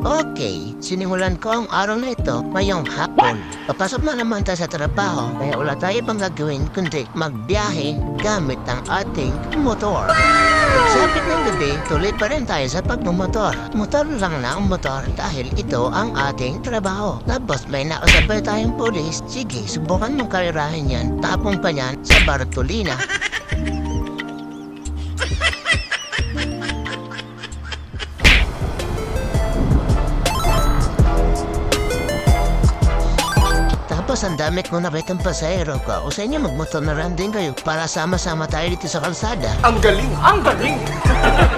Okay, sinimulan ko ang araw na ito ngayong hapon. Papasok na naman tayo sa trabaho kaya wala tayo ibang gagawin kundi magbiyahe gamit ang ating motor. Pagsapit ng gabi, tuloy pa rin tayo sa pagmumotor. Motor lang na ang motor dahil ito ang ating trabaho. Tapos may nakasabay tayong polis. Sige, subukan mong karirahin yan. Tapong pa yan sa Bartolina. Tapos ang dami ko nakitang pasahero ko. O sa inyo magmotor na rin din kayo para sama-sama tayo dito sa kalsada. Ang galing! Ang galing!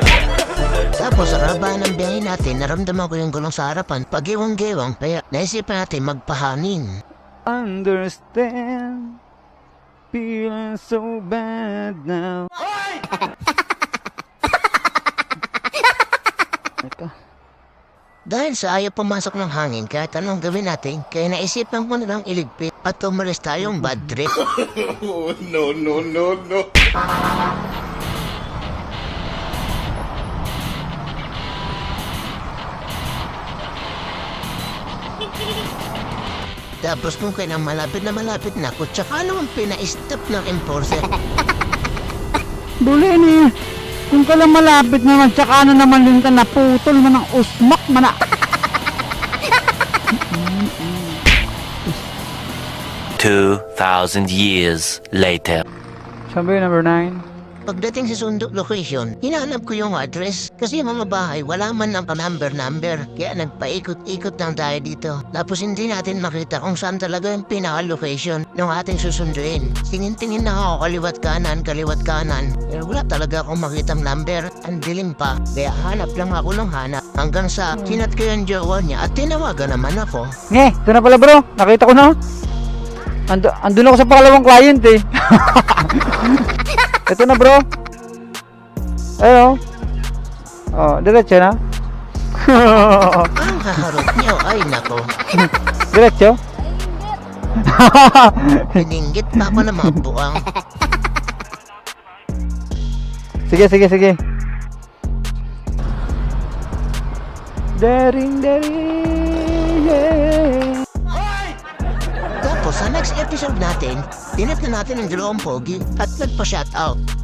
Tapos sa raba ng biyahe natin, naramdaman ko yung gulong sa harapan pag iwang-gewang kaya naisipan natin magpahanin. understand. Feeling so bad now. Ito. Dahil sa ayaw pumasok ng hangin kahit anong gawin natin, kaya naisipan ko na lang iligpit at umalis tayong bad trip. Oh, no, no, no, no. Tapos kung kailang malapit na malapit na ako, tsaka naman pina-stop ng enforcer. Duli ni. Kung ka lang malapit naman, tsaka ano naman din ka naputol man ang usmak man na. 2,000 years later. Sabi number 9. Pagdating sa sundok location, hinahanap ko yung address kasi yung mga bahay wala man ng number-number. Kaya nagpaikot-ikot lang tayo dito. Tapos hindi natin makita kung saan talaga yung pinaka-location ng ating susunduin. Tingin-tingin na ako kaliwat kanan, kaliwat kanan. Pero wala talaga akong makitang number. Ang dilim pa. Kaya hanap lang ako ng hanap. Hanggang sa kinat ko yung jowa niya at tinawagan naman ako. Nge, ito na pala bro. Nakita ko na. Ando, andun ako sa pangalawang client eh. ito na bro. Ayun. Oh, diretso na. Ang haharap niyo ay nako. diretso. Pininggit pa ako ng mga buwang. sige, sige, sige. Daring, daring, yeah. Sa next episode natin, tinat na natin ang dalawang pogi at nagpa-shoutout.